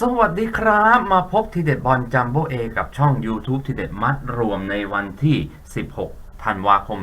สวัสดีครับ มาพบทีเด็ดบอลจัมโบเอกับช่อง YouTube ทีเด็ดมัดรวมในวันที่ 16 ธันวาคม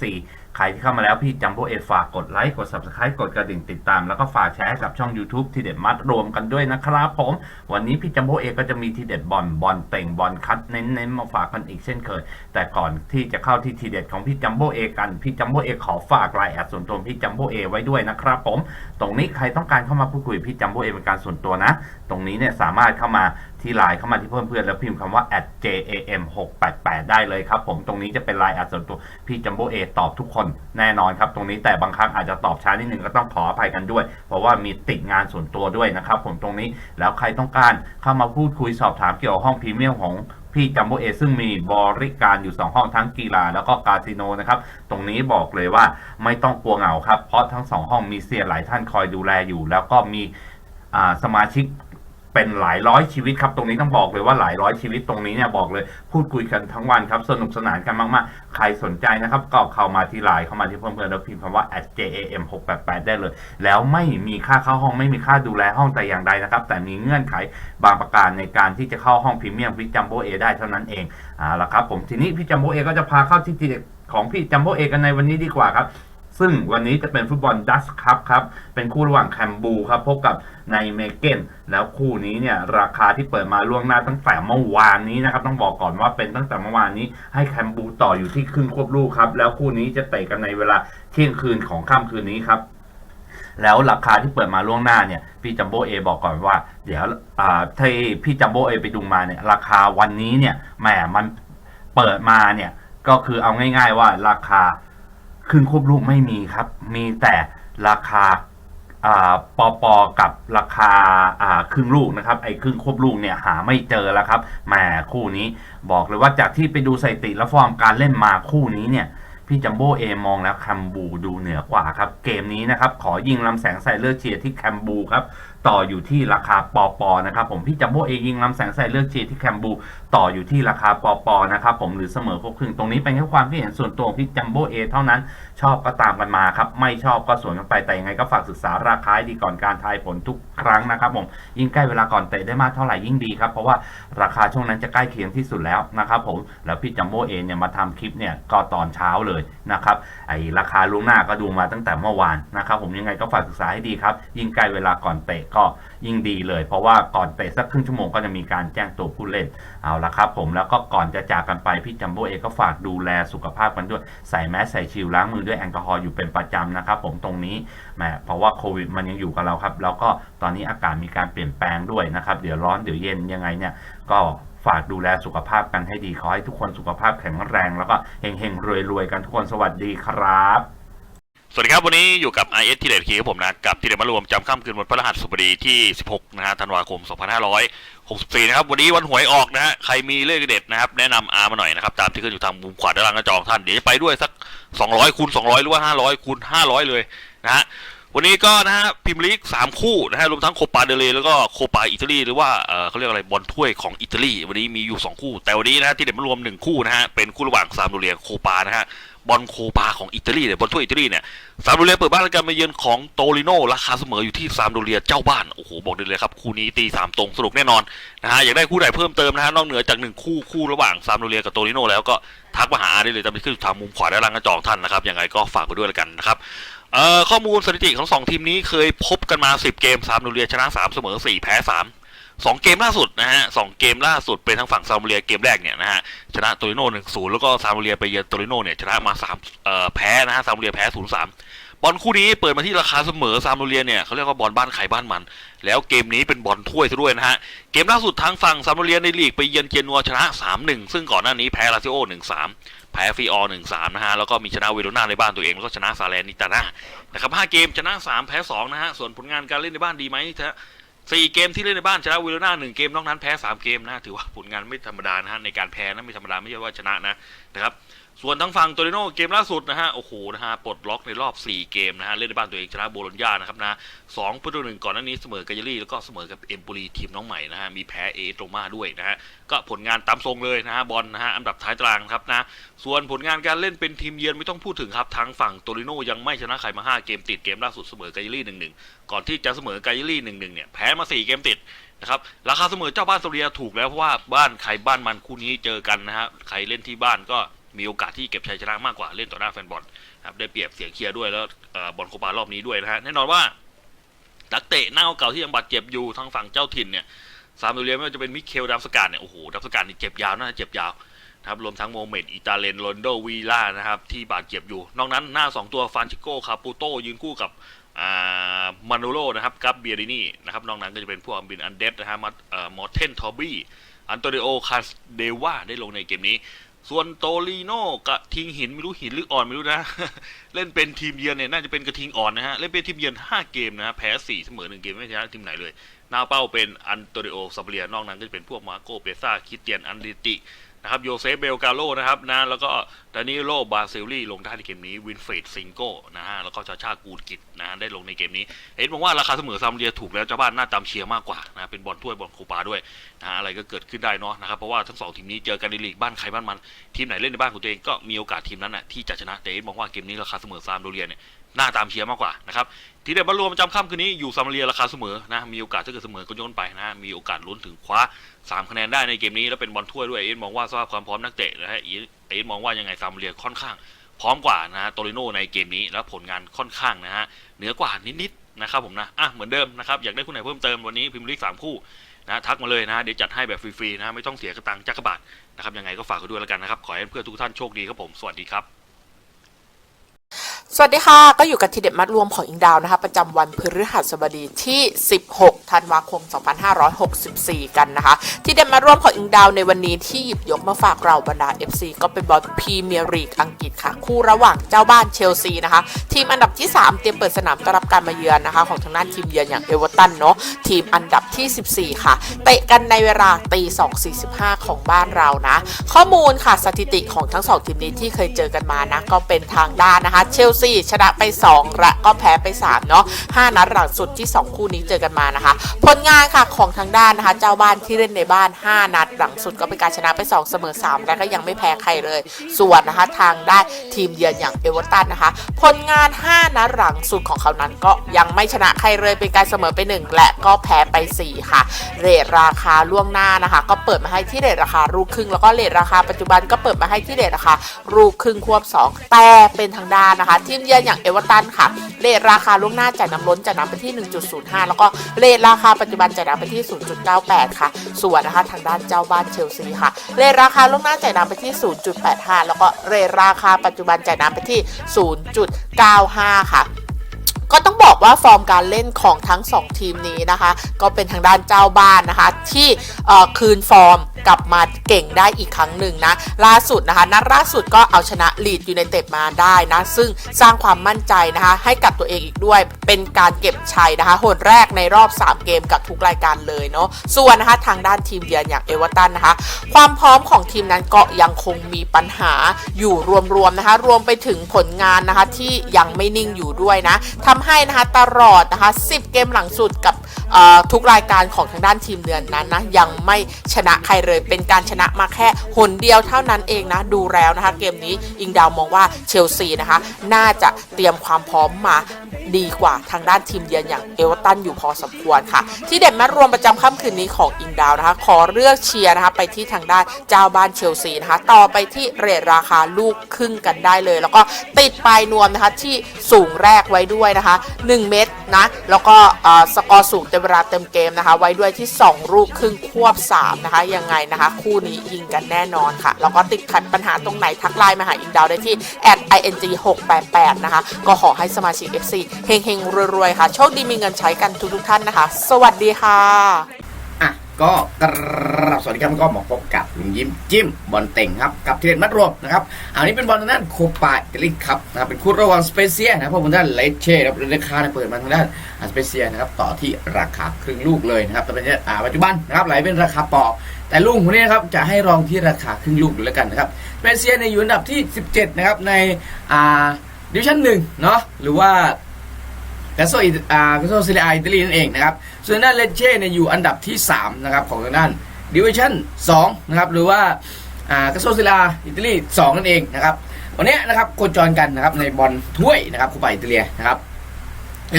2564 ใครที่เข้ามาแล้วพี่จัมโบเอฝากกดไลค์กด Subscribe กดกระดิ่งติดตาม แล้วก็ฝากแชร์ให้กับช่อง YouTube ทีเด็ดมัดรวมกันด้วยนะครับผม วันนี้พี่จัมโบเอก็จะมีทีเด็ดบอลบอลเต่งบอลคัดเน้นๆมาฝากกันอีกเช่นเคย แต่ก่อนที่จะเข้าที่ทีเด็ดของพี่จัมโบเอกันพี่จัมโบเอขอฝากรายแอดส่วนตัวพี่จัมโบเอไว้ด้วยนะครับผม ตรงนี้ใครต้องการเข้ามาพูดคุยพี่จัมโบเอเป็นการส่วนตัวนะ ตรงนี้เนี่ยสามารถเข้ามา ที่ไลน์เข้ามาที่เพื่อนเพื่อนๆแล้วพิมพ์คำว่า @jam 6 8 8ได้เลยครับ ผมตรงนี้จะเป็นไลน์แอดส่วนตัวพี่จัมโบเอตอบทุกคนแน่นอนครับ ตรงนี้แต่บางครั้งอาจจะตอบช้านิดนึงก็ต้องขออภัยกันด้วย เพราะว่ามีติดงานส่วนตัวด้วยนะครับ ผมตรงนี้แล้วใครต้องการเข้ามาพูดคุยสอบถามเกี่ยวกับห้องพรีเมียมของพี่จัมโบเอซึ่งมีบริการอยู่ 2 ห้องทั้งกีฬาแล้วก็คาสิโนนะครับ ตรงนี้บอกเลยว่าไม่ต้องกลัวเหงาครับ เพราะทั้ง 2 ห้องมีเซียนหลายท่านคอยดูแลอยู่ แล้วก็มีสมาชิก เป็นหลายร้อยชีวิตครับตรงนี้ต้องบอกเลยว่าหลายร้อยชีวิตตรงนี้เนี่ยบอกเลย พูดคุยกันทั้งวันครับสนุกสนานกันมากๆ ใครสนใจนะครับก็เข้ามาที่ไลน์เข้ามาที่เพื่อนๆแล้วพิมพ์คำว่า @jam 6 8 8ได้เลย แล้วไม่มีค่าเข้าห้องไม่มีค่าดูแลห้องแต่อย่างใดนะครับ แต่มีเงื่อนไขบางประการในการที่จะเข้าห้องพรีเมียมพี่จัมโบเอได้เท่านั้นเองเอาละครับผมทีนี้พี่จัมโบเอก็จะพาเข้าที่ของพี่จัมโบเอกันในวันนี้ดีกว่าครับ ซึ่งวันนี้จะเป็นฟุตบอลดัชคัพครับ เป็นคู่ระหว่างแคมบูครับ พบกับในเมเกนแล้วคู่นี้เนี่ยราคาที่เปิดมาล่วงหน้าตั้งแต่เมื่อวานนี้นะครับ ต้องบอกก่อนว่าเป็นตั้งแต่เมื่อวานนี้ ให้แคมบูต่ออยู่ที่ครึ่งควบลูกครับ แล้วคู่นี้จะเตะกันในเวลาเที่ยงคืนของค่ำคืนนี้ครับแล้วราคาที่เปิดมาล่วงหน้าเนี่ยพี่จัมโบ้เอบอกก่อนว่า เดี๋ยวอ่าที่พี่จัมโบ้เอไปดูมาเนี่ยราคาวันนี้เนี่ยแหมมันเปิดมาเนี่ยก็คือเอาง่าย ๆว่าราคา ครึ่งควบลูกไม่มีครับ มีแต่ราคาปอปอกับราคาอ่าครึ่งลูกนะครับ ไอ้ครึ่งควบลูกเนี่ยหาไม่เจอแล้วครับแหมคู่นี้บอกเลยว่าจากที่ไปดูสถิติและฟอร์มการเล่นมาคู่นี้เนี่ยพี่จัมโบ้เอมองแล้วแคมบูดูเหนือกว่าครับ เกมนี้นะครับ ขอยิงลำแสงใส่เลือดเชียร์ที่แคมบูครับ ต่ออยู่ที่ราคาปอปอนะครับผมพี่จัมโบ้เอยิงลำแสงใส่เลือดเชียร์ที่แคมบูต่ออยู่ที่ราคาปอปอนะครับผมหรือเสมอครบครึ่งตรงนี้เป็นแค่ความคิดเห็นส่วนตัวของพี่จัมโบ้เอเท่านั้นชอบก็ตามกันมาครับไม่ชอบก็สวนกันไปแต่ยังไงก็ฝากศึกษาราคาให้ดีก่อนการทายผลทุกครั้งนะครับผมยิ่งใกล้เวลาก่อนเตะได้มากเท่าไหร่ยิ่งดีครับเพราะว่าราคาช่วงนั้นจะใกล้เคียงที่สุดแล้วนะครับผมแล้วพี่จัมโบ้เอเนี่ยมาทำคลิปเนี่ยก็ตอนเช้าเลยนะครับไอราคาล่วงหน้าก็ดูมาตั้งแต่เมื่อวานนะครับผมยังไงก็ฝากศึกษาให้ดีครับยิ่งใกล้เวลาก่อนเตะก็ยิ่งดีเลย เพราะว่าก่อนเตะสักครึ่งชั่วโมงก็จะมีการแจ้งตัวผู้เล่นเอาละครับผมแล้วก็ก่อนจะจากกันไปพี่จัมโบ้เองก็ฝากดูแลสุขภาพกันด้วยใส่แมสใส่ชิลล้างมือด้วยแอลกอฮอล์อยู่เป็นประจำนะครับผมตรงนี้แหมเพราะว่าโควิดมันยังอยู่กับเราครับแล้วก็ตอนนี้อากาศมีการเปลี่ยนแปลงด้วยนะครับเดี๋ยวร้อนเดี๋ยวเย็นยังไงเนี่ยก็ฝากดูแลสุขภาพกันให้ดีขอให้ทุกคนสุขภาพแข็งแรง แล้วก็เฮงๆรวยๆกันทุกคนสวัสดีครับ สวัสดีครับ วันนี้อยู่กับ i s ที่เด็ดคีครับผมนะ กับที่เด็ดมารวมจำค่ำคืนวันพฤหัสบดีที่ 16 นะฮะธันวาคม 2564 นะครับ วันนี้วันหวยออกนะฮะใครมีเลขเด็ดนะครับ แนะนำอามาหน่อยนะครับ ตามที่ขึ้นอยู่ทางมุมขวาด้านล่างหน้าจองท่าน เดี๋ยวจะไปด้วยสัก 200คูณ200 หรือว่า 500คูณ500 เลยนะฮะวันนี้ก็นะฮะพิมลีกสามคู่นะฮะรวมทั้งโคปาเดเลแล้วก็โคปาอิตาลีหรือว่าเออเขาเรียกอะไรบอลถ้วยของอิตาลีวันนี้มีอยู่สองคู่ แต่วันนี้นะฮะที่เด็ดมารวมหนึ่งคู่นะฮะเป็นคู่ระหว่างซามโดเรียโคปานะฮะ บอลโคปาของอิตาลีเนี่ยบอลถ้วยอิตาลีเนี่ยซามโดเรียเปิดบ้านในการมาเยือนของโตริโนราคาเสมออยู่ที่ซามโดเรียเจ้าบ้านโอ้โหบอกได้เลยครับคู่นี้ตีสามตรงสนุกแน่นอนนะฮะอยากได้คู่ไหนเพิ่มเติมนะฮะนอกเหนือจากหนึ่งคู่คู่ระหว่างซามโดเรียกับโตริโนแล้วก็ทักมาหาได้เลยจะไปขึ้นทางมุมขวาด้านล่างหน้าจองท่านนะครับยังไงก็ฝากไปด้วยแล้วกันนะครับเอ่อข้อมูลสถิติของสองทีมนี้เคยพบกันมา 10 เกมซามโดเรียชนะ 3 เสมอ 4 แพ้ 3 2เกมล่าสุดนะฮะสองเกมล่าสุดเป็นทางฝั่งซามโดเรียเกมแรกเนี่ยนะฮะชนะโตริโน่1-0แล้วก็ซามโดเรียไปเยือนโตริโน่เนี่ยชนะมา3เอ่อแพ้นะฮะซามโดเรียแพ้0-3บอลคู่นี้เปิดมาที่ราคาเสมอซามโดเรียเนี่ยเขาเรียกว่าบอลบ้านใครบ้านมัน แล้วเกมนี้เป็นบอลถ้วยซะด้วยนะฮะ เกมล่าสุดทางฝั่งซามโดเรียในลีกไปเยือนเกียนัวชนะ 3-1 ซึ่งก่อนหน้านี้แพ้ลาซิโอ 1-3 แพ้ฟรีออหนึ่งสามนะฮะ แล้วก็มีชนะเวโรนาในบ้านตัวเอง แล้วก็ชนะซาเลนิตานานะครับห้าเกมชนะสามแพ้สองนะฮะ ส่วนผลงานการเล่นในบ้านดีไหมนะ สี่เกมที่เล่นในบ้านชนะวโรนาหนึ่งเกมนอกนั้นแพ้สามเกมนะถือว่าผลงานไม่ธรรมดานะฮะในการแพ้นะไม่ธรรมดาไม่ใช่ว่าชนะนะนะครับส่วนทางฝั่งโตริโนเกมล่าสุดนะฮะโอ้โหนะฮะปลดล็อกในรอบ 4 เกมนะฮะเล่นในบ้านตัวเองชนะโบโลญญานะครับนะสองประตูหนึ่งก่อนหน้านี้เสมอกับยรี่แล้วก็เสมอกับเอมโปลีทีมน้องใหม่นะฮะมีแพ้เอโตมาด้วยนะฮะก็ผลงานตามทรงเลยนะฮะบอลนะฮะอันดับท้ายตารางครับนะส่วนผลงานการเล่นเป็นทีมเยือนไม่ต้องพูดถึงครับทางฝั่งโตริโนยังไม่ชนะใครมา 5 เกมติดเกมล่าสุดเสมอกับยรี่1 1 ก่อนที่จะเสมอกับยารี่1 1เนี่ยแพ้มา 4 เกมติดนะครับราคาเสมอเจ้าบ้านโซเรียถูกแล้วเพราะว่าบ้านใครบ้านมันคู่นี้เจอกันนะฮะใครเล่นที่บ้านก็มีโอกาสที่เก็บชัยชนะมากกว่าเล่นต่อหน้าแฟนบอลนะครับได้เปรียบเสียงเชียร์ด้วยแล้วบอลโคปารอบนี้ด้วยนะฮะแน่นอนว่านักเตะหน้าเก่าที่ยังบาดเจ็บอยู่ทางฝั่งเจ้าถิ่นเนี่ยซามโดเรียไม่ว่าจะเป็นมิเคลดัมสกาดเนี่ยโอ้โหดัมสกาดนี่เจ็บยาวน่าจะเจ็บยาวนะครับรวมทั้งโมเมดอิตาเลนโรนโดวีล่านะครับที่บาดเจ็บอยู่ นอกนั้นหน้าสองตัวฟานชิโกคาปูโตยืนคู่กับ มาโนโลนะครับกับเบียรินี่นะครับนอกนั้นก็จะเป็นพวกอัมบินอันเดสนะฮะมาเอ่อมอร์เทนทอบี้อันโตเดโอคาสเดวาได้ลงในเกมนี้ ส่วนโตลีโน่กับทิงหินไม่รู้หินหรืออ่อนไม่รู้นะ เล่นเป็นทีมเยือนเนี่ยน่าจะเป็นกระทิงอ่อนนะฮะ เล่นเป็นทีมเยือน 5 เกมนะฮะแพ้ 4 เสมอ 1 เกมไม่ชนะทีมไหนเลย หน้าเป้าเป็นอันโตเดโอซาเบเลียนอกนั้นก็จะเป็นพวกมาโกเปซ่าคิเตียนอันดิติ นะครับโยเซฟเบลกาโลนะครับนะแล้วก็ดานิโลบาเซลลี่ลงได้ในเกมนี้วินเฟรดซิงโก้นะฮะแล้วก็ชาชากูดกิจนะฮะได้ลงในเกมนี้ เห็นบอกว่าราคาเสมอซามเรียถูกแล้วเจ้าบ้านน้าตามเชียร์มากกว่านะเป็นบอลถ้วยบอลโคปาด้วยนะฮะอะไรก็เกิดขึ้นได้เนาะนะครับเพราะว่าทั้งสองทีมนี้เจอกันในลีกบ้านใครบ้านมัน ทีมไหนเล่นในบ้านของตัวเองก็มีโอกาสทีมนั้นน่ะที่จะชนะแต่เอ็นบอกว่าเกมนี้ราคาเสมอซามโดเรียเนี่ย น้าตามเชียร์มากกว่านะครับทีเด็ดบอลรวมประจำค่ำคืนนี้อยู่ซามเรียราคาเสมอนะมีโอกาสถ้าเกิดเสมอก็โยนไปนะมีโอกาสลุ้นถึงคว้าสามคะแนนได้ในเกมนี้ แล้วเป็นบอลถ้วยด้วยเอ็นมองว่าสภาพความพร้อมนักเตะนะฮะเอ็นมองว่ายังไงซามเรียค่อนข้าง พร้อมกว่านะฮะโตริโนในเกมนี้แล้วผลงานค่อนข้างนะฮะเหนือกว่านิดๆนะครับผมนะอะเหมือนเดิมนะครับอยากได้คู่ไหนเพิ่มเติมวันนี้พิมพ์ลีกสามคู่นะทักมาเลยนะเดี๋ยวจัดให้แบบฟรีๆนะฮะไม่ต้องเสียกระตังจักรบาทนะครับยังไงก็ฝากกันด้วยแล้วกันนะครับขอให้เพื่อนทุกท่านโชคดีครับผมสวัสดีครับ สวัสดีค่ะ ก็อยู่กับทีเด็ดมัดรวมของอิงดาวนะคะ ประจำวันพฤหัสบดีที่ 16 ธันวาคม 2564 กันนะคะ ทีเด็ดมัดรวมของอิงดาวในวันนี้ที่หยิบยกมาฝากเราบรรดา FC ก็เป็นบอลพรีเมียร์ลีกอังกฤษค่ะ คู่ระหว่างเจ้าบ้านเชลซีนะคะ ทีมอันดับที่ 3 เตรียมเปิดสนามต้อนรับการมาเยือนนะคะ ของทางด้านทีมเยือนอย่างเอเวอร์ตันเนาะทีมอันดับที่ 14 ค่ะเตะกันในเวลาตี2.45 ของบ้านเรานะ ข้อมูลค่ะสถิติของทั้งสองทีมนี้ที่เคยเจอกันมานะก็เป็นทางด้านนะคะเชลซีชนะไป 2 และก็แพ้ไป 3 เนาะ5นัดหลังสุดที่ 2 คู่นี้เจอกันมานะคะ ผลงานค่ะของทางด้านนะคะ เจ้าบ้านที่เล่นในบ้าน 5 นัดหลังสุดก็เป็นการชนะไป 2 เสมอ 3 และก็ยังไม่แพ้ใครเลย ส่วนนะคะทางได้ทีมเยือนอย่างเอเวอร์ตันนะคะ ผลงาน 5 นัดหลังสุดของเขานั้นก็ยังไม่ชนะใครเลยเป็นการเสมอไป 1 และก็แพ้ไป 4 ค่ะ เรทราคาล่วงหน้านะคะ ก็เปิดมาให้ที่เรทราคาลูกครึ่งแล้วก็เรทราคาปัจจุบันก็เปิดมาให้ที่เรทราคาลูกครึ่งควบ 2 แต่เป็นทางด้านนะคะทีมเยือนอย่างเอเวอร์ตันค่ะเรทราคาล่วงหน้าจ่ายน้ำล้นจ่ายน้ำไปที่ 1.05 แล้วก็เรทราคาปัจจุบันจ่ายน้ำไปที่ 0.98 ค่ะ ส่วนนะคะทางด้านเจ้าบ้านเชลซีค่ะเรทราคาล่วงหน้าจ่ายน้ำไปที่ 0.85 แล้วก็เรทราคาปัจจุบันจ่ายน้ำไปที่ 0.95 ค่ะ ก็ต้องบอกว่าฟอร์มการเล่นของทั้ง 2 ทีมนี้นะคะ ก็เป็นทางด้านเจ้าบ้านนะคะ ที่คืนฟอร์มกลับมาเก่งได้อีกครั้งหนึ่งนะ ล่าสุดนะคะนัดล่าสุดก็เอาชนะลีดยูไนเต็ดมาได้นะ ซึ่งสร้างความมั่นใจนะคะ ให้กับตัวเองอีกด้วย เป็นการเก็บชัยนะคะหนแรกในรอบ 3 เกมกับทุกรายการเลยเนาะส่วนนะคะทางด้านทีมเยือนอย่างเอเวอร์ตันนะคะ ความพร้อมของทีมนั้นก็ยังคงมีปัญหาอยู่รวมๆนะคะ รวมไปถึงผลงานนะคะที่ยังไม่นิ่งอยู่ด้วยนะทำให้นะคะตลอดนะคะ 10 เกมหลังสุดกับทุกรายการของทางด้านทีมเดือนนั้นนะยังไม่ชนะใครเลยเป็นการชนะมาแค่หนเดียวเท่านั้นเองนะดูแล้วนะคะ เกมนี้อิงดาวมองว่าเชลซีนะคะ น่าจะเตรียมความพร้อมมาดีกว่าทางด้านทีมเยือนอย่างเอเวอร์ตันอยู่พอสมควรค่ะ ที่เด่นมารวมประจำค่ำคืนนี้ของอิงดาวนะคะ ขอเลือกเชียร์นะคะไปที่ทางด้านเจ้าบ้านเชลซีนะคะ ต่อไปที่เรทราคาลูกครึ่งกันได้เลย แล้วก็ติดปลายนวมนะคะที่สูงแรกไว้ด้วยนะคะ1 เม็ดนะ แล้วก็สกอร์สูงเต็มเวลาเต็มเกมนะคะ ไว้ด้วยที่ 2 ลูกครึ่งควบ 3 นะคะ ยังไงนะคะ คู่นี้ยิงกันแน่นอนค่ะ แล้วก็ติดขัดปัญหาตรงไหนทักไลน์มาหาอิงดาวได้ที่ ing 6 8 8 นะคะ ก็ขอให้สมาชิก FC เฮงๆรวยๆค่ะ โชคดีมีเงินใช้กันทุกๆท่านนะคะ สวัสดีค่ะ ก็กราบสวัสดีครับก็มาพบกับลุงยิ้มจิ้มบอลเต็งครับกับทีเด็ดมัดรวมนะครับอันนี้เป็นบอลทางด้านโคปาอิตาลีครับนะบเป็นคู่ระหว่างสเปเซียนะครับพวกทางด้านเลเช่ครับราคาเปิดมาทางด้านสเปเซียนะครับต่อที่ราคาครึ่งลูกเลยนะครับแต่เป็นปัจจุบันนะครับไหลเป็นราคาปอกแต่ลุงคนนี้นะครับจะให้รองที่ราคาครึ่งลูกดูแล้วกันนะครับสเปเซียเนี่ยอยู่อันดับที่ 17 นะครับในอ่าดิวิชั่นหนึ่งเนาะหรือว่า กาโซอิอ่ากาโซซิเลอาอิตาลีนั่นเองนะครับ ส่วนทางด้านเลเช่เนี่ยอยู่อันดับที่ 3 นะครับ ของทางด้านดิวิชั่น2นะครับ หรือว่าอ่ากาโซซิลาอิตาลี2นั่นเองนะครับ วันนี้นะครับโคจรกันนะครับในบอลถ้วยนะครับคูปาอิตาเลียนะครับ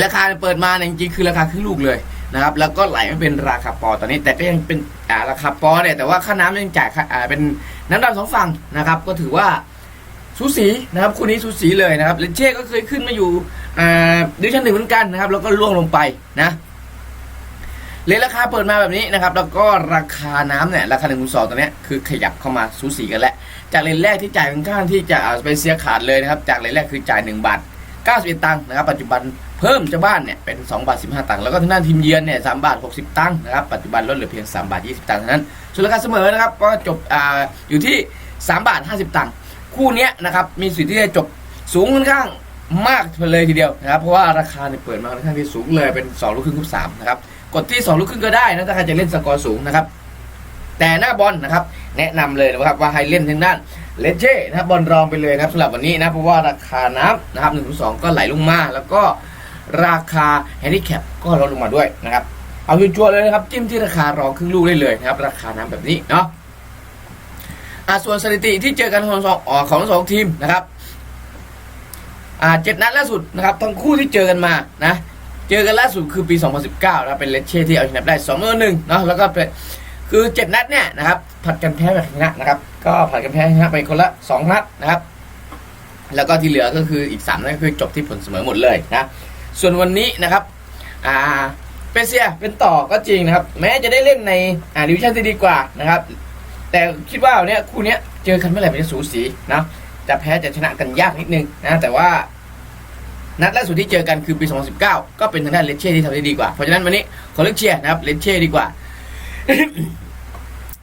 ราคาเปิดมาเนี่ยจริงๆคือราคาครึ่งลูกเลยนะครับแล้วก็ไหลไมาเป็นราคาปอตอนนี้ แต่ก็ยังเป็นอ่าราคาปอเนี่ยแต่ว่าค่าน้ำยังจ่ายค่าอ่าเป็นน้ำดำสองฝั่งนะครับ ก็ถือว่า สูสีนะครับคู่นี้สูสีเลยนะครับเลนเช่ก็เคยขึ้นมาอยู่ดิวิชั่นหนึ่งเหมือนกันนะครับ แล้วก็ล่วงลงไปนะเลนราคาเปิดมาแบบนี้นะครับ แล้วก็ราคาน้ำเนี่ยราคาหนึ่งคูณสองตอนเนี้คือขยับเข้ามาสูสีกันแล้วจากเลนแรกที่จ่ายค่อนข้างที่จะเอาไปเสียขาดเลยนะครับ จากเลนแรกคือจ่าย1บาท91ตังค์นะครับ ปัจจุบันเพิ่มเจ้าบ้านเนี่ยเป็น2บาท15ตังค์แล้วก็ทางด้านทีมเยือนเนี่ย3บาท60ตังค์นะครับปัจจุบันลดเหลือเพียง3บาท20ตังค์เท่านั้นส่วนราคาเสมอนะครับก็จบอ่าอยู่ที่3บาท50ตังค์ คู่นี้นะครับมีสิทธิ์ที่จะจบสูงค่อนข้างมากเลยทีเดียวนะครับเพราะว่าราคาเนี่ยเปิดมาค่อนข้างที่สูงเลยเป็น2ลูกครึ่งคูณสามนะครับกดที่2ลูกครึ่งก็ได้นะถ้าใครจะเล่นสกอร์สูงนะครับแต่หน้าบอลนะครับแนะนำเลยนะครับว่าให้เล่นทางด้านเลเช่นะครับบอลรองไปเลยครับสำหรับวันนี้นะเพราะว่าราคาน้ำนะครับหนึ่งสองก็ไหลลงมา แล้วก็ราคาแฮนดิแคปก็ลดลงมาด้วยนะครับเอาชัวร์เลยนะครับจิ้มที่ราคารองครึ่งลูกได้เลยนะครับราคาน้ำแบบนี้เนาะ อ่าส่วนสถิติที่เจอกันของสองอของสองทีมนะครับอ่าเจ็ดนัดล่าสุดนะครับทั้งคู่ที่เจอกันมานะเจอกันล่าสุดคือปี 2019นะเป็นเลเช่ที่เอาชนะได้2ต่อ1เนาะแล้วก็เป็นคือเจ็ดนัดเนี่ยนะครับผัดกันแพ้แบบชนะนะครับ ก็ผัดกันแพ้ชนะไปคนละสองนัดนะครับ แล้วก็ที่เหลือก็คืออีก3นัดก็คือจบที่ผลเสมอหมดเลยนะส่วนวันนี้นะครับอ่าเปเซียเป็นต่อก็จริงนะครับ แม้จะได้เล่นในอ่าดิวิชั่นที่ดีกว่านะครับ แต่คิดว่าเนี้ยคู่เนี้ยเจอกันเมื่อไหร่มันจะสูสีนะจะแพ้จะชนะกันยากนิดนึงนะแต่ว่านัดล่าสุดที่เจอกันคือปี 2019 ก็เป็นทางด้านเลเช่ที่ทำได้ดีกว่า เพราะฉะนั้นวันนี้ขอเลือกเชียร์นะครับเลเช่ดีกว่า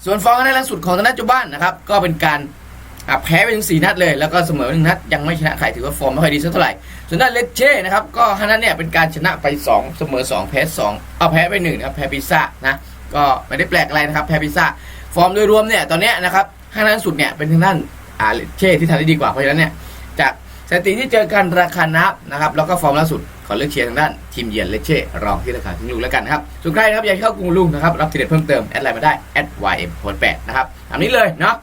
ส่วนฟอร์มในดล่าสุดของทางด้านเจ้าบ้านนะครับ ก็เป็นการแพ้ไปถึง4นัดเลย แล้วก็เสมอหนึ่งนัดยังไม่ชนะใครถือว่าฟอร์มไม่ค่อยดีสักเท่าไหร่ ส่วนด้านเลเช่นะครับก็ห้านัดเนี่ยเป็นการชนะไป 2 เสมอ 2 แพ้2เอาแพ้ไป1นะครับแพ้พิซซ่านะก็ไม่ได้แปลกอะไรนะครับแพ้พิซซ่า ฟอร์มโดยรวมเนี่ยตอนนี้นะครับห้านัดสุดเนี่ยเป็นทางด้านอ่าเช่ที่ทำได้ดีกว่าเพราะฉะนั้นเนี่ยจากสถิติที่เจอกันราคานับนะครับแล้วก็ฟอร์มล่าสุดขอเลือกเชียร์ทางด้านทีมเยือนเลเช่รองที่ราคาถึงลูกแล้วกันนะครับส่วนใครนะครับอยากเข้ากลุ่มลุงนะครับรับทีเด็ดเพิ่มเติมแอดไลน์มาได้ @ym แปดนะครับตามนี้เลยเนาะ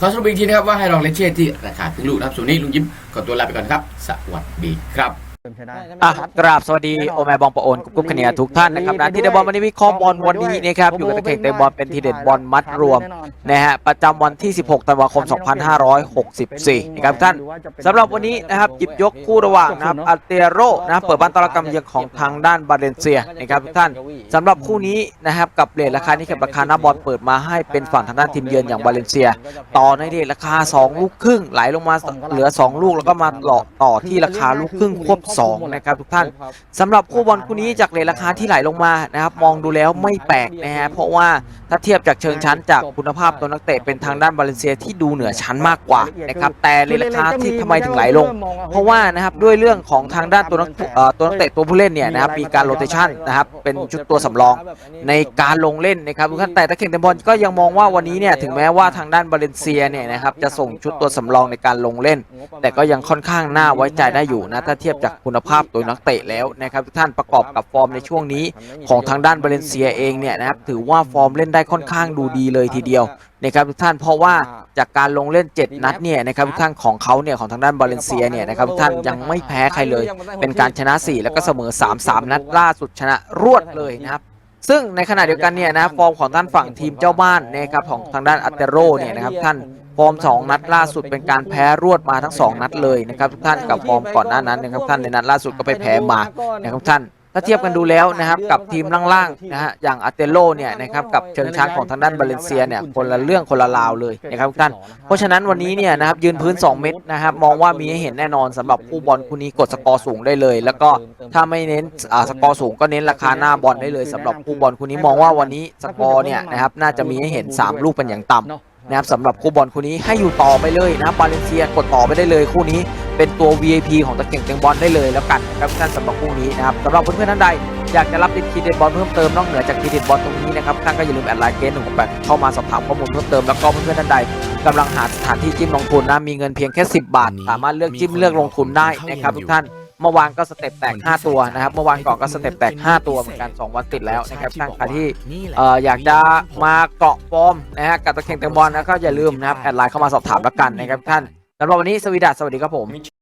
ขอสรุปอีกทีนะครับว่าให้ลองเลเช่ที่ราคาถึงลูกนะครับส่วนนี้ลุงยิ้มขอตัวลาไปก่อนครับ สวัสดีครับ อะกราบสวัสดีโอแมบองปะโอนกุ๊บกุ๊บขเนียทุกท่านนะครับนะที่เดบอลวันนี้วิเคราะห์บอลวันนี้นะครับอยู่กับตะเข่งเดบอลเป็นทีเด็ดบอลมัดรวมนะฮะประจำวันที่ 16 ธันวาคม 2564 นะครับท่านสำหรับวันนี้นะครับหยิบยกคู่ระหว่างนะครับอัลเตโรนะครับเปิดบ้านต้อนรับกำเยือนของทางด้านบาเลนเซียนะครับทุกท่านสำหรับคู่นี้นะครับกับเรทราคานี้กับราคาหน้าบอลเปิดมาให้เป็นฝั่งทางด้านทีมเยือนอย่างบาเลนเซีย ต่อในเรทราคา 2 ลูกครึ่งไหลลงมาเหลือ 2 ลูกแล้วก็มาหลอกต่อที่ราคาลูกครึ่งควบ2นะครับทุกท่านสำหรับคู่บอลคู่นี้จากเรทราคาที่ไหลลงมานะครับมองดูแล้วไม่แปลกนะฮะเพราะว่าถ้าเทียบจากเชิงชั้นจากคุณภาพตัวนักเตะเป็นทางด้านบาเลนเซียที่ดูเหนือชั้นมากกว่านะครับแต่เรทราคาที่ทำไมถึงไหลลง เพราะว่านะครับด้วยเรื่องของทางด้านตัวนักเอ่อตัวนักเตะตัวผู้เล่นเนี่ยนะครับมีการโรเตชันนะครับเป็นชุดตัวสำรองในการลงเล่นนะครับทุกท่านแต่ตะเข่งเตมบอลก็ยังมองว่าวันนี้เนี่ยถึงแม้ว่าทางด้านบาเลนเซียเนี่ยนะครับจะส่งชุดตัวสำรองในการลงเล่น แต่ก็ยังค่อนข้างน่าไว้ใจได้อยู่นะถ้าเทียบจากคุณภาพตัวนักเตะแล้วนะครับทุกท่านประกอบกับฟอร์มในช่วงนี้ ของทางด้านบาเลนเซียเองเนี่ยนะครับถือว่าฟอร์มเล่นได้ค่อนข้างดูดีเลยทีเดียวนะครับทุกท่านเพราะว่าจากการลงเล่น 7 นัดเนี่ยนะครับทุกท่านของเขาเนี่ยของทางด้านบาเลนเซียเนี่ยนะครับทุกท่านยังไม่แพ้ใครเลย เป็นการชนะ 4 แล้วก็เสมอ 3 3 นัดล่าสุดชนะรวดเลยนะครับซึ่งในขณะเดียวกันเนี่ยนะฟอร์มของด้านฝั่งทีมเจ้าบ้านนะครับของทางด้านอัตเตโรเนี่ยนะครับท่าน ฟอร์ม 2 นัดล่าสุดเป็นการแพ้รวดมาทั้ง 2 นัดเลยนะครับทุกท่านกับฟอร์มก่อนหน้านั้นนะครับท่านในนัดล่าสุดก็ไปแพ้มานะครับท่านถ้าเทียบกันดูแล้วนะครับกับทีมล่างๆนะฮะอย่างอาเตโลเนี่ยนะครับกับเชิงช้างของทางด้านบาเลนเซียเนี่ยคนละเรื่องคนละราวเลยนะครับทุกท่าน เพราะฉะนั้นวันนี้เนี่ยนะครับยืนพื้น 2 เม็ดนะครับมองว่ามีให้เห็นแน่นอนสำหรับคู่บอลคู่นี้กดสกอร์สูงได้เลย แล้วก็ถ้าไม่เน้นอ่าสกอร์สูงก็เน้นราคาหน้าบอลได้เลยสำหรับคู่บอลคู่นี้มองว่าวันนี้สกอร์เนี่ยนะครับน่าจะมีให้เห็น 3 ลูกเป็นอย่างต่ำ นะครับสำหรับคู่บอลคู่นี้ให้อยู่ต่อไปเลยนะบาเลนเซียกดต่อไปได้เลยคู่นี้เป็นตัว VIP ของตะเก่งเต็งบอลได้เลยแล้วกันนะครับท่านสำหรับคู่นี้นะครับสำหรับเพื่อนๆท่านใดอยากจะรับติดทีเด็ดบอลเพิ่มเติมนอกเหนือจากทีเด็ดบอลตรงนี้นะครับท่านก็อย่าลืมแอดไลน์เกนหนึ่งหกแปดเข้ามาสอบถามข้อมูลเพิ่มเติมแล้วก็เพื่อนๆท่านใดกำลังหาสถานที่จิ้มลงทุนนะมีเงินเพียงแค่ 10 บาท สามารถเลือกจิ้มเลือกลงทุนได้นะครับทุกท่าน เมื่อวานก็สเต็ปแตก 5 ตัวนะครับ เมื่อวานก่อนก็สเต็ปแตก 5 ตัวเหมือนกัน 2 วันติดแล้วนะครับท่านใครที่เอ่ออยากจะมาเกาะฟอร์มนะฮะกับตะเข่งเต็งบอลนะก็อย่าลืมนะครับแอดไลน์เข้ามาสอบถามแล้วกันนะครับท่านสำหรับวันนี้สวีดัสสวัสดีครับผม